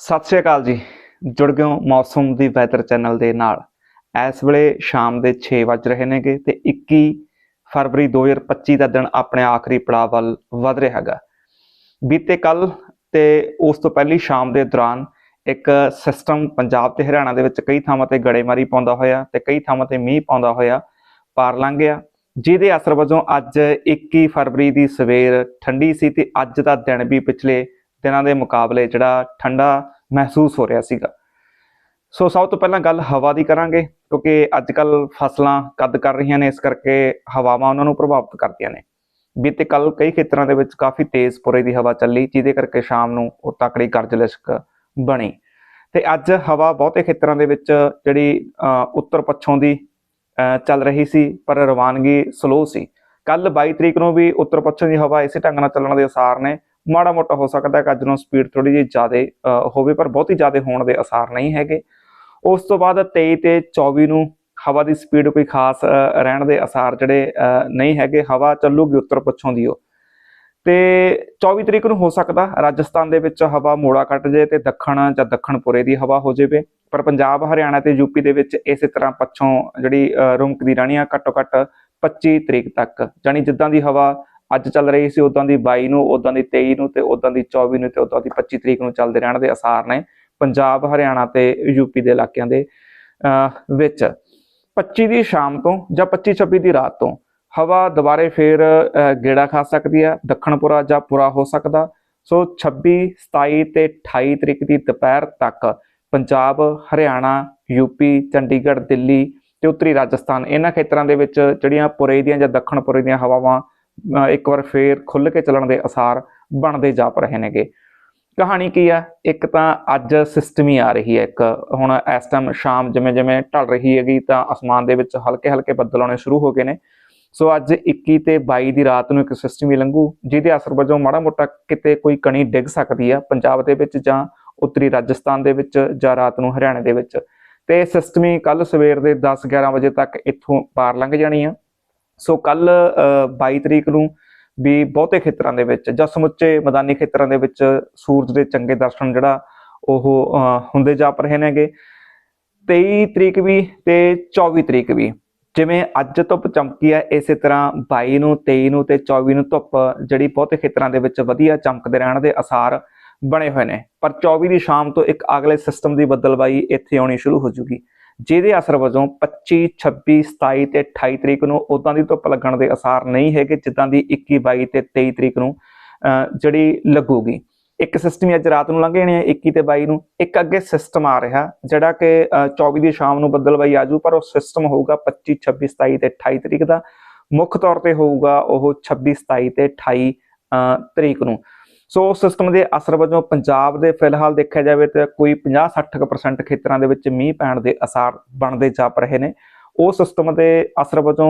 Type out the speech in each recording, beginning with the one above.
ਸਤਿ ਸ਼੍ਰੀ ਅਕਾਲ ਜੀ। ਜੁੜ ਗਏ ਹੋ ਮੌਸਮ ਦੀ ਵੈਦਰ ਚੈਨਲ ਦੇ ਨਾਲ। ਇਸ ਵੇਲੇ ਸ਼ਾਮ ਦੇ 6 ਵੱਜ ਰਹੇ ਨੇਗੇ ਤੇ 21 ਫਰਵਰੀ 2025 ਦਾ ਦਿਨ ਆਪਣੇ ਆਖਰੀ ਪੜਾਅ ਵੱਲ ਵਧ ਰਿਹਾ ਹੈਗਾ। ਬੀਤੇ ਕੱਲ ਤੇ ਉਸ ਤੋਂ ਪਹਿਲੀ ਸ਼ਾਮ ਦੇ ਦੌਰਾਨ ਇੱਕ ਸਿਸਟਮ ਪੰਜਾਬ ਤੇ ਹਰਿਆਣਾ ਦੇ ਵਿੱਚ ਕਈ ਥਾਵਾਂ ਤੇ ਗੜੇਮਾਰੀ ਪਾਉਂਦਾ ਹੋਇਆ ਤੇ ਕਈ ਥਾਵਾਂ ਤੇ ਮੀਂਹ ਪਾਉਂਦਾ ਹੋਇਆ ਪਾਰ ਲੰਘ ਗਿਆ। ਜਿਹਦੇ ਅਸਰ ਵਜੋਂ ਅੱਜ 21 ਫਰਵਰੀ ਦੀ ਸਵੇਰ ਠੰਡੀ ਸੀ ਤੇ ਅੱਜ ਦਾ ਦਿਨ ਵੀ ਪਿਛਲੇ ਦਿਨਾਂ ਦੇ ਮੁਕਾਬਲੇ ਜਿਹੜਾ ਠੰਡਾ ਮਹਿਸੂਸ ਹੋ ਰਿਹਾ ਸੀਗਾ। ਸੋ ਸਭ ਤੋਂ ਪਹਿਲਾਂ ਗੱਲ ਹਵਾ ਦੀ ਕਰਾਂਗੇ, ਕਿਉਂਕਿ ਅੱਜ ਕੱਲ ਫਸਲਾਂ ਕੱਦ ਕਰ ਰਹੀਆਂ ਨੇ, ਇਸ ਕਰਕੇ ਹਵਾਵਾਂ ਉਹਨਾਂ ਨੂੰ ਪ੍ਰਭਾਵਿਤ ਕਰਦੀਆਂ ਨੇ। ਬੀਤੇ ਕੱਲ ਕਈ ਖੇਤਰਾਂ ਦੇ ਵਿੱਚ ਕਾਫੀ ਤੇਜ਼ ਪੁਰੇ ਦੀ ਹਵਾ ਚੱਲੀ, ਜਿਹਦੇ ਕਰਕੇ ਸ਼ਾਮ ਨੂੰ ਉਹ ਤਕੜੀ ਗਰਜ ਬਣੀ। ਤੇ ਅੱਜ ਹਵਾ ਬਹੁਤੇ ਖੇਤਰਾਂ ਦੇ ਵਿੱਚ ਜਿਹੜੀ ਉੱਤਰ ਪੱਛੋਂ ਦੀ ਚੱਲ ਰਹੀ ਸੀ, ਪਰ ਰਵਾਨਗੀ ਸਲੋ ਸੀ। ਕੱਲ 22 ਤਰੀਕ ਨੂੰ ਵੀ ਉੱਤਰ ਪੱਛਮ ਦੀ ਹਵਾ ਇਸੇ ਢੰਗ ਨਾਲ ਚੱਲਣ ਦੇ ਅਸਾਰ ਨੇ ਮਾੜਾ ਮੋਟਾ ਹੋ ਸਕਦਾ ਹੈ ਕਿ ਅੱਜ ਨੂੰ ਸਪੀਡ ਥੋੜੀ ਜਿਹੀ ਜ਼ਿਆਦਾ ਹੋਵੇ ਪਰ ਬਹੁਤੀ ਜ਼ਿਆਦਾ ਹੋਣ ਦੇ ਅਸਾਰ ਨਹੀਂ ਹੈਗੇ। ਉਸ ਤੋਂ ਬਾਅਦ 23 ਤੇ 24 ਨੂੰ ਹਵਾ ਦੀ ਸਪੀਡ ਕੋਈ ਖਾਸ ਰਹਿਣ ਦੇ ਅਸਾਰ ਜਿਹੜੇ ਨਹੀਂ ਹੈਗੇ। ਹਵਾ ਚੱਲੂਗੀ ਉੱਤਰ ਪੱਛੋਂ ਦੀ ਉਹ। ਤੇ 24 ਤਰੀਕ ਨੂੰ ਹੋ ਸਕਦਾ ਰਾਜਸਥਾਨ ਦੇ ਵਿੱਚ ਹਵਾ ਮੋੜਾ ਕੱਟ ਜੇ ਤੇ ਦੱਖਣ ਜਾਂ ਦੱਖਣਪੁਰੇ ਦੀ ਹਵਾ ਹੋ ਜਾਵੇ। ਪਰ ਪੰਜਾਬ ਹਰਿਆਣਾ ਤੇ ਯੂਪੀ ਦੇ ਵਿੱਚ ਇਸੇ ਤਰ੍ਹਾਂ ਪੱਛੋਂ ਜਿਹੜੀ ਅ, ਰੁਮਕਦੀ ਰਹਿਣੀ ਆ ਘੱਟੋ ਘੱਟ 25 ਤਰੀਕ ਤੱਕ। ਜਾਨੀ ਜਿੱਦਾਂ ਦੀ ਹਵਾ ਅੱਜ ਚੱਲ ਰਹੀ ਸੀ ਉਦਾਂ ਦੀ 22 ਨੂੰ ਉਦਾਂ ਦੀ 23 ਨੂੰ ਤੇ ਉਦਾਂ ਦੀ 24 ਨੂੰ ਤੇ ਉਦਾਂ ਦੀ 25 ਤਰੀਕ ਨੂੰ ਚੱਲਦੇ ਰਹਿਣ ਦੇ ਅਸਾਰ ਨੇ ਪੰਜਾਬ, ਹਰਿਆਣਾ ਤੇ ਯੂਪੀ ਦੇ ਇਲਾਕਿਆਂ ਦੇ ਵਿੱਚ। 25 ਦੀ ਸ਼ਾਮ ਤੋਂ ਜਾਂ 25 26 ਦੀ ਰਾਤ ਤੋਂ ਹਵਾ ਦੁਬਾਰੇ ਫੇਰ ਗੇੜਾ ਖਾ ਸਕਦੀ ਹੈ ਦੱਖਣਪੁਰਾ ਜਾਂ ਪੁਰਾ ਹੋ ਸਕਦਾ। ਸੋ 26 27 ਤੇ 28 ਤਰੀਕ ਦੀ ਦੁਪਹਿਰ ਤੱਕ ਪੰਜਾਬ, ਹਰਿਆਣਾ, ਯੂਪੀ, ਚੰਡੀਗੜ੍ਹ, ਦਿੱਲੀ ਤੇ ਉੱਤਰੀ ਰਾਜਸਥਾਨ ਇਹਨਾਂ ਖੇਤਰਾਂ ਦੇ ਵਿੱਚ ਜਿਹੜੀਆਂ ਪੁਰੇ ਦੀਆਂ ਜਾਂ ਦੱਖਣਪੁਰੇ ਦੀਆਂ ਹਵਾਵਾਂ ਇੱਕ ਵਾਰ ਫੇਰ ਖੁੱਲ ਕੇ ਚੱਲਣ ਦੇ ਅਸਾਰ ਬਣਦੇ ਜਾਪ ਰਹੇ ਨੇਗੇ। ਕਹਾਣੀ ਕੀ ਆ ਇੱਕ ਤਾਂ ਅੱਜ ਸਿਸਟਮ ਹੀ ਆ ਰਹੀ ਹੈ ਇੱਕ। ਹੁਣ ਇਸ ਟਾਈਮ ਸ਼ਾਮ ਜਿਵੇਂ ਜਿਵੇਂ ਢਲ ਰਹੀ ਹੈਗੀ ਤਾਂ ਅਸਮਾਨ ਦੇ ਵਿੱਚ ਹਲਕੇ ਹਲਕੇ ਬੱਦਲ ਆਉਣੇ ਸ਼ੁਰੂ ਹੋ ਗਏ ਨੇ। ਸੋ ਅੱਜ 21 ਤੇ 22 ਦੀ ਰਾਤ ਨੂੰ ਇੱਕ ਸਿਸਟਮ ਹੀ ਲੰਘੂ, ਜਿਹਦੇ ਅਸਰ ਵਜੋਂ ਮਾੜਾ ਮੋਟਾ ਕਿਤੇ ਕੋਈ ਕਣੀ ਡਿੱਗ ਸਕਦੀ ਆ, ਪੰਜਾਬ ਦੇ ਵਿੱਚ ਜਾਂ ਉੱਤਰੀ ਰਾਜਸਥਾਨ ਦੇ ਵਿੱਚ ਜਾਂ ਰਾਤ ਨੂੰ ਹਰਿਆਣਾ ਦੇ ਵਿੱਚ। ਤੇ ਸਿਸਟਮ ਹੀ ਕੱਲ ਸਵੇਰ ਦੇ 10 11 ਵਜੇ ਤੱਕ ਇੱਥੋਂ ਪਾਰ ਲੰਘ ਜਾਣੀ ਆ। ਸੋ ਕੱਲ 22 ਤਰੀਕ ਨੂੰ ਵੀ ਬਹੁਤੇ ਖੇਤਰਾਂ ਦੇ ਵਿੱਚ ਜਾਂ ਸਮੁੱਚੇ ਮੈਦਾਨੀ ਖੇਤਰਾਂ ਦੇ ਵਿੱਚ ਸੂਰਜ ਦੇ ਚੰਗੇ ਦਰਸ਼ਨ ਜਿਹੜਾ ਉਹ ਹੁੰਦੇ ਜਾਪ ਰਹੇ ਨੇਗੇ। 23 ਤਰੀਕ ਵੀ ਤੇ 24 ਤਰੀਕ ਵੀ। ਜਿਵੇਂ ਅੱਜ ਧੁੱਪ ਚਮਕੀ ਹੈ, ਇਸੇ ਤਰ੍ਹਾਂ 22 ਨੂੰ 23 ਨੂੰ ਤੇ 24 ਨੂੰ ਧੁੱਪ ਜਿਹੜੀ ਬਹੁਤੇ ਖੇਤਰਾਂ ਦੇ ਵਿੱਚ ਵਧੀਆ ਚਮਕਦੇ ਰਹਿਣ ਦੇ ਅਸਾਰ ਬਣੇ ਹੋਏ ਨੇ। ਪਰ 24 ਦੀ ਸ਼ਾਮ ਤੋਂ ਇੱਕ ਅਗਲੇ ਸਿਸਟਮ ਦੀ ਬੱਦਲਬਾਈ ਇੱਥੇ ਆਉਣੀ ਸ਼ੁਰੂ ਹੋ ਜੂਗੀ। ਜਿਹਦੇ ਅਸਰ ਵਜੋਂ 25 26 27 ਤੇ 28 ਤਰੀਕ ਨੂੰ ਉਦਾਂ ਦੀ ਧੁੱਪ ਲੱਗਣ ਦੇ ਅਸਾਰ ਨਹੀਂ ਹੈਗੇ ਜਿੱਦਾਂ ਦੀ 21 22 ਤੇ 23 ਤਰੀਕ ਨੂੰ ਜਿਹੜੀ ਲੱਗੂਗੀ। ਇੱਕ ਸਿਸਟਮ ਹੀ ਅੱਜ ਰਾਤ ਨੂੰ ਲੰਘ ਜਾਣੇ ਆ 21 ਤੇ 22 ਨੂੰ। ਇੱਕ ਅੱਗੇ ਸਿਸਟਮ ਆ ਰਿਹਾ ਜਿਹੜਾ ਕਿ ਅਹ, 24 ਦੀ ਸ਼ਾਮ ਨੂੰ ਬੱਦਲਬਾਈ ਆਜੂ ਪਰ ਉਹ ਸਿਸਟਮ ਹੋਊਗਾ 25 26 27 ਤੇ 28 ਤਰੀਕ ਦਾ। ਮੁੱਖ ਤੌਰ ਤੇ ਹੋਊਗਾ ਉਹ 26 27 ਤੇ 28 ਅਹ, ਤਰੀਕ ਨੂੰ। ਸੋ ਉਸ ਸਿਸਟਮ ਦੇ ਅਸਰ ਵਜੋਂ ਪੰਜਾਬ ਦੇ ਫਿਲਹਾਲ ਦੇਖਿਆ ਜਾਵੇ ਤਾਂ ਕੋਈ 50-60% ਖੇਤਰਾਂ ਦੇ ਵਿੱਚ ਮੀਂਹ ਪੈਣ ਦੇ ਅਸਾਰ ਬਣਦੇ ਜਾਪ ਰਹੇ ਨੇ। ਉਹ ਸਿਸਟਮ ਦੇ ਅਸਰ ਵਜੋਂ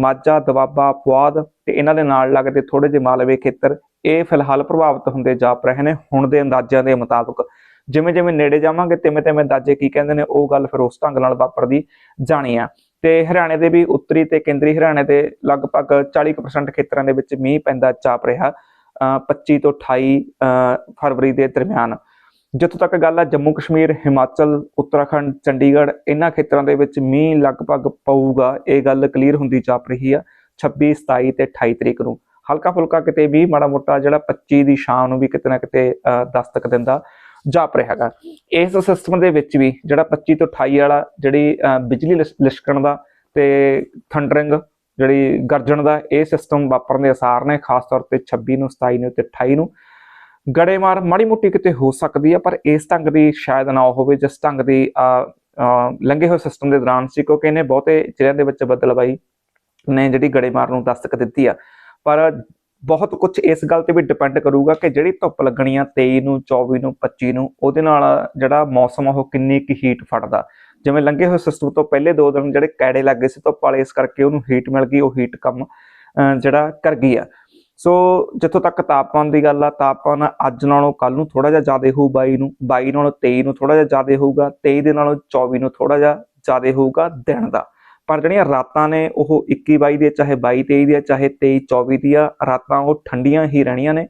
ਮਾਝਾ ਦਵਾਬਾ ਪੁਆਧ ਤੇ ਇਹਨਾਂ ਦੇ ਨਾਲ ਲੱਗਦੇ ਥੋੜੇ ਜਿਹੇ ਮਾਲਵੇ ਖੇਤਰ ਇਹ ਫਿਲਹਾਲ ਪ੍ਰਭਾਵਿਤ ਹੁੰਦੇ ਜਾਪ ਰਹੇ ਨੇ। ਹੁਣ ਦੇ ਅੰਦਾਜ਼ਿਆਂ ਦੇ ਮੁਤਾਬਕ ਜਿਵੇਂ ਜਿਵੇਂ ਨੇੜੇ ਜਾਵਾਂਗੇ ਤਿਵੇਂ ਤਿਵੇਂ ਅੰਦਾਜ਼ੇ ਕੀ ਕਹਿੰਦੇ ਨੇ, ਉਹ ਗੱਲ ਫਿਰ ਉਸ ਢੰਗ ਨਾਲ ਵਾਪਰਦੀ ਜਾਣੀ ਆ। ਤੇ ਹਰਿਆਣੇ ਦੇ ਵੀ ਉੱਤਰੀ ਤੇ ਕੇਂਦਰੀ ਹਰਿਆਣੇ ਦੇ ਲਗਭਗ 40% ਖੇਤਰਾਂ ਦੇ ਵਿੱਚ ਮੀਂਹ ਪੈਂਦਾ ਜਾਪ ਰਿਹਾ। 25 ਤੋਂ 28 ਫਰਵਰੀ ਦੇ ਦਰਮਿਆਨ। ਜਿੱਥੋਂ ਤੱਕ ਗੱਲ ਆ, ਜੰਮੂ ਕਸ਼ਮੀਰ, ਹਿਮਾਚਲ, ਉੱਤਰਾਖੰਡ, ਚੰਡੀਗੜ੍ਹ ਇਹਨਾਂ ਖੇਤਰਾਂ ਦੇ ਵਿੱਚ ਮੀਂਹ ਲਗਭਗ ਪਊਗਾ। ਇਹ ਗੱਲ ਕਲੀਅਰ ਹੁੰਦੀ ਜਾਪ ਰਹੀ ਆ 26 27 ਤੇ 28 ਤਰੀਕ ਨੂੰ। ਹਲਕਾ ਫੁਲਕਾ ਕਿਤੇ ਵੀ ਮਾੜਾ ਮੋਟਾ ਜਿਹੜਾ 25 ਦੀ ਸ਼ਾਮ ਨੂੰ ਵੀ ਕਿਤੇ ਨਾ ਕਿਤੇ ਦਸਤਕ ਦਿੰਦਾ ਜਾਪ ਰਿਹਾ ਹੈਗਾ। ਇਸ ਸਿਸਟਮ ਦੇ ਵਿੱਚ ਵੀ ਜਿਹੜਾ 25 ਤੋਂ 28 ਵਾਲਾ ਜਿਹੜੀ ਬਿਜਲੀ ਲਿਸ਼- ਲਿਸ਼ਕਣ ਦਾ ਤੇ ਥੰਡਰਿੰਗ ਜਿਹੜੀ ਗਰਜਣ ਦਾ ਇਹ ਸਿਸਟਮ ਵਾਪਰਨ ਦੇ ਅਸਾਰ ਨੇ ਖਾਸ ਤੌਰ ਤੇ 26 ਨੂੰ 27 ਨੂੰ ਤੇ 28 ਨੂੰ। ਗੜੇਮਾਰ ਮਾੜੀ ਮੋਟੀ ਕਿਤੇ ਹੋ ਸਕਦੀ ਹੈ ਪਰ ਇਸ ਢੰਗ ਦੀ ਸ਼ਾਇਦ ਨਾ ਹੋਵੇ ਜਿਸ ਢੰਗ ਦੀ ਅਹ, ਲੰਘੇ ਹੋਏ ਸਿਸਟਮ ਦੇ ਦੌਰਾਨ ਸੀ ਕਿਉਂਕਿ ਇਹਨੇ ਬਹੁਤੇ ਜ਼ਿਲ੍ਹਿਆਂ ਦੇ ਵਿੱਚ ਬਦਲਵਾਈ ਨੇ ਜਿਹੜੀ ਗੜੇਮਾਰ ਨੂੰ ਦਸਤਕ ਦਿੱਤੀ ਆ। ਪਰ ਬਹੁਤ ਕੁਝ ਇਸ ਗੱਲ ਤੇ ਵੀ ਡਿਪੈਂਡ ਕਰੂਗਾ ਕਿ ਜਿਹੜੀ ਧੁੱਪ ਲੱਗਣੀ ਆ 23 ਨੂੰ 24 ਨੂੰ 25 ਨੂੰ ਉਹਦੇ ਨਾਲ ਜਿਹੜਾ ਮੌਸਮ ਆ ਉਹ ਕਿੰਨੀ ਕੁ ਹੀਟ ਫੜਦਾ। ਜਿਵੇਂ ਲੰਘੇ ਹੋਏ ਸਿਸਟਮ ਤੋਂ ਪਹਿਲੇ ਦੋ ਦਿਨ ਜਿਹੜੇ ਕੈੜੇ ਲੱਗੇ ਸੀ ਧੁੱਪ ਵਾਲੇ ਇਸ ਕਰਕੇ ਉਹਨੂੰ ਹੀਟ ਮਿਲ ਗਈ, ਉਹ ਹੀਟ ਕੰਮ ਜਿਹੜਾ ਕਰ ਗਈ ਆ। ਸੋ ਜਿੱਥੋਂ ਤੱਕ ਤਾਪਮਾਨ ਦੀ ਗੱਲ ਆ, ਤਾਪਮਾਨ ਅੱਜ ਨਾਲੋਂ ਕੱਲ ਨੂੰ ਥੋੜਾ ਜਿਹਾ ਜ਼ਿਆਦਾ ਹੋਊ 22 ਨੂੰ 22 ਨਾਲੋਂ 23 ਨੂੰ ਥੋੜਾ ਜਿਹਾ ਜ਼ਿਆਦਾ ਹੋਊਗਾ 23 ਦੇ ਨਾਲੋਂ 24 ਨੂੰ ਥੋੜਾ ਜਿਹਾ ਜ਼ਿਆਦਾ ਹੋਊਗਾ ਦਿਨ ਦਾ। ਪਰ ਜਿਹੜੀਆਂ ਰਾਤਾਂ ਨੇ, ਉਹ 21 22 ਦੇ ਚਾਹੇ 22 23 ਦੀਆਂ, ਚਾਹੇ 23 24 ਆ ਰਾਤਾਂ ਉਹ ਠੰਡੀਆਂ ਹੀ ਰਹਿਣੀਆਂ ਨੇ।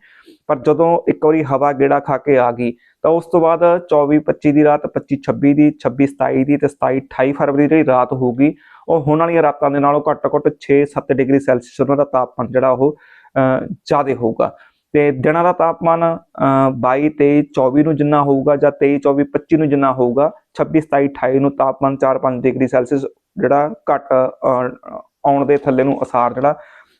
ਪਰ ਜਦੋਂ ਇੱਕ ਵਾਰੀ ਹਵਾ ਗੇੜਾ ਖਾ ਕੇ ਆ ਗਈ ਤਾਂ ਉਸ ਤੋਂ ਬਾਅਦ 24 25 ਦੀ ਰਾਤ 25 26 ਦੀ 26 27 ਦੀ ਤੇ 27 28 ਫਰਵਰੀ ਦੀ ਜਿਹੜੀ ਰਾਤ ਹੋਊਗੀ ਉਹ ਹੁਣ ਵਾਲੀਆਂ ਰਾਤਾਂ ਦੇ ਨਾਲੋਂ ਘੱਟ ਘੱਟ 6-7 ਡਿਗਰੀ ਸੈਲਸੀਅਸ ਉਹਨਾਂ ਦਾ ਤਾਪਮਾਨ ਜਿਹੜਾ ਉਹ ਜ਼ਿਆਦਾ ਹੋਊਗਾ। ਤੇ ਦਿਨਾਂ ਦਾ ਤਾਪਮਾਨ ਅਹ, 22 23 24 ਨੂੰ ਜਿੰਨਾ ਹੋਊਗਾ ਜਾਂ 23 24 25 ਨੂੰ ਜਿੰਨਾ ਹੋਊਗਾ 26 27 28 ਨੂੰ ਤਾਪਮਾਨ 4-5 ਡਿਗਰੀ ਸੈਲਸੀਅਸ ਜਿਹੜਾ ਘੱਟ ਆਉਣ ਦੇ ਥੱਲੇ ਨੂੰ ਅਸਾਰ ਜਿਹੜਾ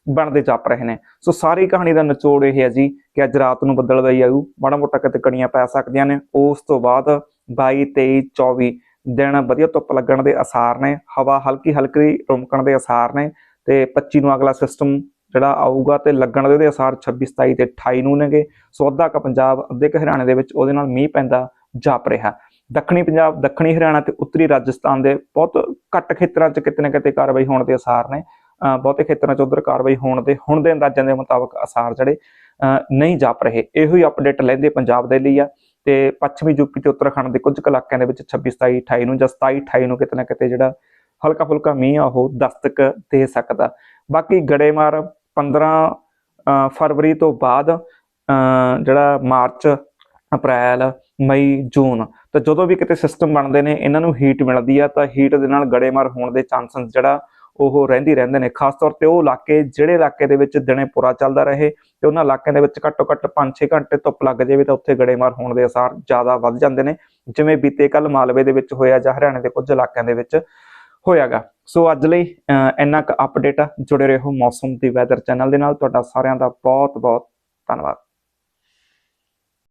ਬਣਦੇ ਜਾਪ ਰਹੇ ਨੇ। ਸੋ ਸਾਰੀ ਕਹਾਣੀ ਦਾ ਨਿਚੋੜ ਇਹ ਹੈ ਜੀ ਕਿ ਅੱਜ ਰਾਤ ਨੂੰ ਬੱਦਲਵਾਈ ਆਊ, ਮਾੜਾ ਮੋਟਾ ਕਿਤੇ ਕਣੀਆਂ ਪੈ ਸਕਦੀਆਂ ਨੇ। ਉਸ ਤੋਂ ਬਾਅਦ 22 23 24 ਦਿਨ ਵਧੀਆ ਧੁੱਪ ਲੱਗਣ ਦੇ ਅਸਾਰ ਨੇ, ਹਵਾ ਹਲਕੀ ਹਲਕੀ ਰੁਮਕਣ ਦੇ ਅਸਾਰ ਨੇ ਤੇ 25 ਨੂੰ ਅਗਲਾ ਸਿਸਟਮ ਜਿਹੜਾ ਆਊਗਾ ਤੇ ਲੱਗਣ ਦੇ ਉਹਦੇ ਅਸਾਰ 26 27 ਤੇ 28 ਨੂੰ ਨੇਗੇ। ਸੋ ਅੱਧਾ ਕ ਪੰਜਾਬ, ਅੱਧੇ ਕ ਹਰਿਆਣੇ ਦੇ ਵਿੱਚ ਉਹਦੇ ਨਾਲ ਮੀਂਹ ਪੈਂਦਾ ਜਾਪ ਰਿਹਾ। ਦੱਖਣੀ ਪੰਜਾਬ, ਦੱਖਣੀ ਹਰਿਆਣਾ ਤੇ ਉੱਤਰੀ ਰਾਜਸਥਾਨ ਦੇ ਬਹੁਤ ਘੱਟ ਖੇਤਰਾਂ 'ਚ ਕਿਤੇ ਨਾ ਕਿਤੇ ਕਾਰਵਾਈ ਹੋਣ ਦੇ ਅਸਾਰ ਨੇ। ਬਹੁਤੇ ਖੇਤਰਾਂ 'ਚ ਉਧਰ ਕਾਰਵਾਈ ਹੋਣ ਦੇ ਹੁਣ ਦੇ ਅੰਦਾਜ਼ਾਂ ਦੇ ਮੁਤਾਬਕ ਅਸਾਰ ਜਿਹੜੇ ਨਹੀਂ ਜਾਪ ਰਹੇ। ਇਹੋ ਹੀ ਅਪਡੇਟ ਲੈਂਦੇ ਪੰਜਾਬ ਦੇ ਲਈ ਆ ਤੇ ਪੱਛਮੀ ਯੂਪੀ ਤੇ ਉੱਤਰਾਖੰਡ ਦੇ ਕੁਝ ਕੁ ਇਲਾਕਿਆਂ ਦੇ ਵਿੱਚ 26 27 28 ਨੂੰ ਜਾਂ 27 28 ਨੂੰ ਕਿਤੇ ਨਾ ਕਿਤੇ ਜਿਹੜਾ ਹਲਕਾ ਫੁਲਕਾ ਮੀਂਹ ਆ, ਉਹ ਦਸਤਕ ਦੇ ਸਕਦਾ। ਬਾਕੀ ਗੜੇਮਾਰ 15 ਫਰਵਰੀ ਤੋਂ ਬਾਅਦ ਜਿਹੜਾ ਮਾਰਚ, ਅਪ੍ਰੈਲ, ਮਈ, ਜੂਨ ਤਾਂ ਜਦੋਂ ਵੀ ਕਿਤੇ ਸਿਸਟਮ ਬਣਦੇ ਨੇ, ਇਹਨਾਂ ਨੂੰ ਹੀਟ ਮਿਲਦੀ ਆ ਤਾਂ ਹੀਟ ਦੇ ਨਾਲ ਗੜੇਮਾਰ ਹੋਣ ਦੇ ਚਾਂਸਸ ਜਿਹੜਾ ਉਹ ਰਹਿੰਦੀ ਰਹਿੰਦੇ ਨੇ। ਖਾਸ ਤੌਰ ਤੇ ਉਹ ਇਲਾਕੇ, ਜਿਹੜੇ ਇਲਾਕੇ ਦੇ ਵਿੱਚ ਦਿਨੇ ਪੂਰਾ ਚੱਲਦਾ ਰਹੇ ਤੇ ਉਹਨਾਂ ਇਲਾਕਿਆਂ ਦੇ ਵਿੱਚ ਘੱਟੋ ਘੱਟ 5-6 ਘੰਟੇ ਧੁੱਪ ਲੱਗ ਜਾਵੇ ਤਾਂ ਉੱਥੇ ਗੜੇਮਾਰ ਹੋਣ ਦੇ ਅਸਾਰ ਜ਼ਿਆਦਾ ਵੱਧ ਜਾਂਦੇ ਨੇ। ਜਿਵੇਂ ਬੀਤੇ ਕੱਲ ਮਾਲਵੇ ਦੇ ਵਿੱਚ ਹੋਇਆ ਜਾਂ ਹਰਿਆਣੇ ਦੇ ਕੁਝ ਇਲਾਕਿਆਂ ਦੇ ਵਿੱਚ ਹੋਇਆਗਾ। ਸੋ ਅੱਜ ਲਈ ਇੰਨਾ ਕੁ ਅਪਡੇਟ ਜੁੜੇ ਰਹੋ ਮੌਸਮ ਦੀ ਵੈਦਰ ਚੈਨਲ ਦੇ ਨਾਲ। ਤੁਹਾਡਾ ਸਾਰਿਆਂ ਦਾ ਬਹੁਤ ਬਹੁਤ ਧੰਨਵਾਦ।